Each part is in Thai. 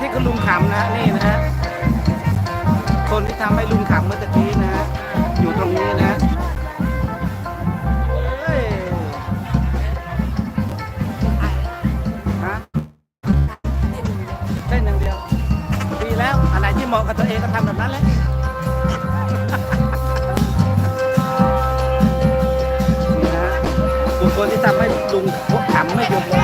ที่คุณลุงขำนะนี่นะฮะคนที่ทำให้ลุงขำเมื่อตะกี้นะฮะอยู่ตรงนี้นะฮะเต้นอย่างเดียวดีแล้วอันไหมาะกับตัวเองก็ทำแบบนั้นแหละบุคคลที่ทำให้ลุงพกขำไม่ยอม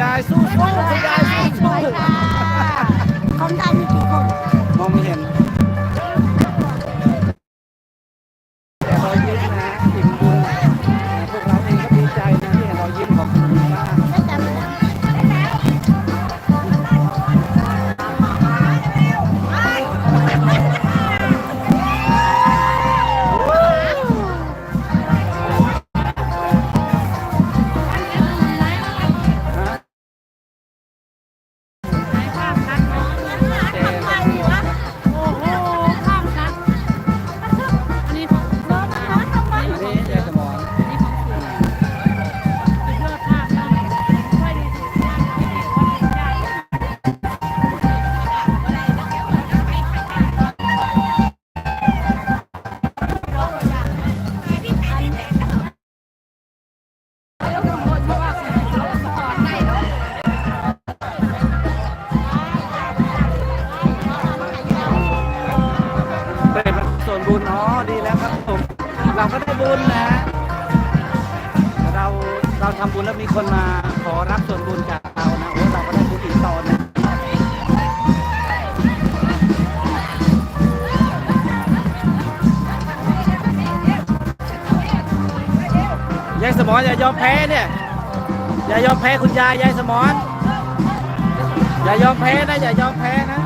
ยายสู้ๆคุณยายสู้คนได้มีกี่คนๆมองไม่เห็น ดีแล้วครับผมเราก็ได้บุญนะ เราเราทำบุญแล้วมีคนมาขอรับส่วนบุญจากเรานะโอ้เราก็ได้บุญอีกตอนนะยายสมอนอย่ายอมแพ้เนี่ย อย่ายอมแพ้คุณยายยายสมอนอย่ายอมแพ้นะอย่ายอมแพ้นะ